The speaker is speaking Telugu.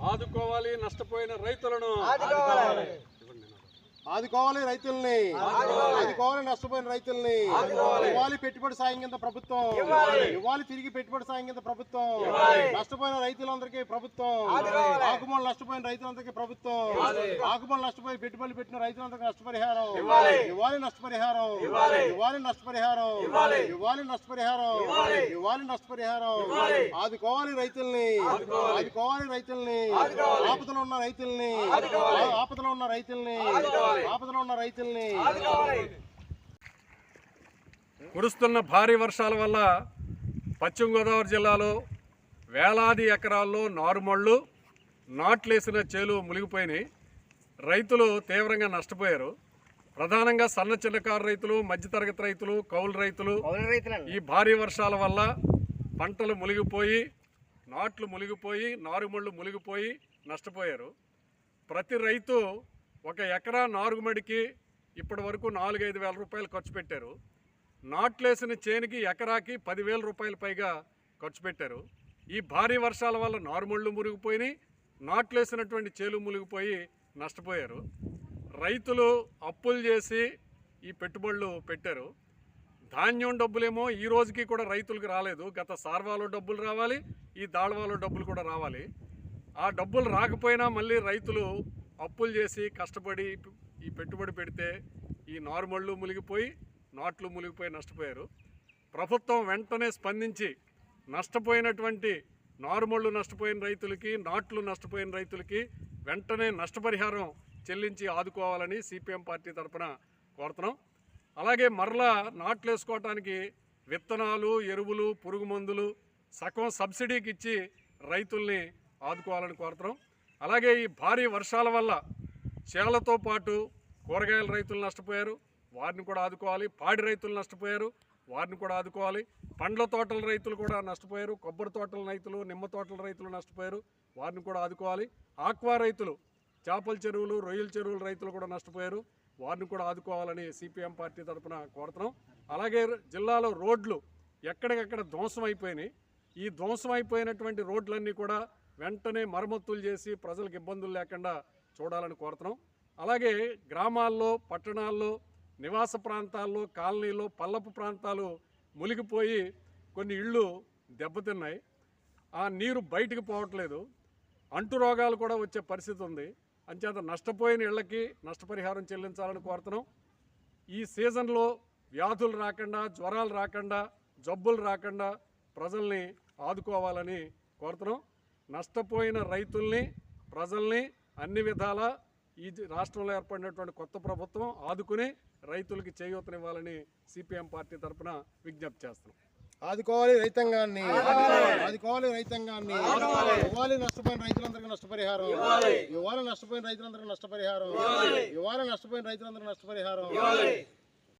ఆదుకోవాలి నష్టపోయిన రైతులను ఆదుకోవాలి రైతుల్ని. ఆదుకోవాలి. నష్టపోయిన రైతుల్ని. ఇవ్వాలి పెట్టుబడి సాయం కింద ప్రభుత్వం. ఇవ్వాలి. తిరిగి పెట్టుబడి సాయం కింద ప్రభుత్వం. నష్టపోయిన రైతులందరికీ ప్రభుత్వం. ఆకుమూలు నష్టపోయిన రైతులందరికీ ప్రభుత్వం. ఆకుమూలు నష్టపోయి పెట్టుబడులు పెట్టిన రైతులందరికీ నష్టపరిహారం. ఇవ్వాలి. నష్టపరిహారం. ఇవ్వాలి. నష్టపరిహారం. ఇవ్వాలి. నష్టపరిహారం. ఇవ్వాలి. నష్టపరిహారం. ఆదుకోవాలి రైతుల్ని. ఆదుకోవాలి. రైతుల్ని. ఆపదలో ఉన్న రైతుల్ని. ఆపదలో ఉన్న రైతుల్ని. ఆపదలో ఉన్న రైతుల్ని కురుస్తున్న భారీ వర్షాల వల్ల పశ్చిమ గోదావరి జిల్లాలో వేలాది ఎకరాల్లో నారుమళ్ళు నాట్లేసిన చేలు మునిగిపోయినాయి. రైతులు తీవ్రంగా నష్టపోయారు. ప్రధానంగా సన్న చిన్నకారు రైతులు మధ్యతరగతి రైతులు కౌలు రైతులు ఈ భారీ వర్షాల వల్ల పంటలు మునిగిపోయి నాట్లు మునిగిపోయి నారుమళ్ళు మునిగిపోయి నష్టపోయారు. ప్రతి రైతు ఒక ఎకరా నారుగుమడికి ఇప్పటి వరకు నాలుగైదు వేల రూపాయలు ఖర్చు పెట్టారు. నాట్లేసిన చేనికి ఎకరాకి పదివేల రూపాయల పైగా ఖర్చు పెట్టారు. ఈ భారీ వర్షాల వల్ల నారుమళ్ళు మునిగిపోయినాయి నాట్లేసినటువంటి చేలు మునిగిపోయి నష్టపోయారు. రైతులు అప్పులు చేసి ఈ పెట్టుబడులు పెట్టారు. ధాన్యం డబ్బులేమో ఈ రోజుకి కూడా రైతులకు రాలేదు. గత సార్వాలో డబ్బులు రావాలి ఈ దాళవాలో డబ్బులు కూడా రావాలి. ఆ డబ్బులు రాకపోయినా మళ్ళీ రైతులు అప్పులు చేసి కష్టపడి ఈ పెట్టుబడి పెడితే ఈ నార్మళ్ళు మునిగిపోయి నాట్లు మునిగిపోయి నష్టపోయారు. ప్రభుత్వం వెంటనే స్పందించి నష్టపోయినటువంటి నార్మళ్ళు నష్టపోయిన రైతులకి నాట్లు నష్టపోయిన రైతులకి వెంటనే నష్టపరిహారం చెల్లించి ఆదుకోవాలని సిపిఎం పార్టీ తరఫున కోరుతున్నాం. అలాగే మరలా నాట్లు వేసుకోవటానికి విత్తనాలు ఎరువులు పురుగు మందులు సగం సబ్సిడీకి ఇచ్చి రైతుల్ని ఆదుకోవాలని కోరుతున్నాం. అలాగే ఈ భారీ వర్షాల వల్ల చేలతో పాటు కూరగాయల రైతులు నష్టపోయారు. వారిని కూడా ఆదుకోవాలి. పాడి రైతులు నష్టపోయారు. వారిని కూడా ఆదుకోవాలి. పండ్ల తోటల రైతులు కూడా నష్టపోయారు. కొబ్బరి తోటల రైతులు నిమ్మ తోటల రైతులు నష్టపోయారు. వారిని కూడా ఆదుకోవాలి. ఆక్వా రైతులు చేపల చెరువులు రొయ్యల చెరువుల రైతులు కూడా నష్టపోయారు. వారిని కూడా ఆదుకోవాలని సిపిఎం పార్టీ తరఫున కోరుతున్నాం. అలాగే జిల్లాలో రోడ్లు ఎక్కడికక్కడ ధ్వంసం అయిపోయినాయి ఈ ధ్వంసం అయిపోయినటువంటి రోడ్లన్నీ కూడా వెంటనే మరమ్మతులు చేసి ప్రజలకు ఇబ్బందులు లేకుండా చూడాలని కోరుతున్నాం. అలాగే గ్రామాల్లో పట్టణాల్లో నివాస ప్రాంతాల్లో కాలనీలో పల్లపు ప్రాంతాలు మునిగిపోయి కొన్ని ఇళ్ళు దెబ్బతిన్నాయి. ఆ నీరు బయటికి పోవట్లేదు. అంటు రోగాలు కూడా వచ్చే పరిస్థితి ఉంది. అంచేత నష్టపోయిన ఇళ్ళకి నష్టపరిహారం చెల్లించాలని కోరుతున్నాం. ఈ సీజన్లో వ్యాధులు రాకుండా జ్వరాలు రాకుండా జబ్బులు రాకుండా ప్రజల్ని ఆదుకోవాలని కోరుతున్నాం. నష్టపోయిన రైతుల్ని ప్రజల్ని అన్ని విధాల ఈ రాష్ట్రంలో ఏర్పడినటువంటి కొత్త ప్రభుత్వం ఆదుకుని రైతులకి చేయూతనివ్వాలని సిపిఎం పార్టీ తరఫున విజ్ఞప్తి చేస్తున్నాం. ఆదుకోవాలి రైతాంగాన్ని. ఆదుకోవాలి. రైతాంగాన్ని. ఇవ్వాలి నష్టపోయిన రైతులందరికీ నష్టపరిహారం. ఇవ్వాలి. నష్టపోయిన రైతులందరికీ నష్టపరిహారం. ఇవ్వాలి. నష్టపోయిన రైతులందరికీ నష్టపరిహారం.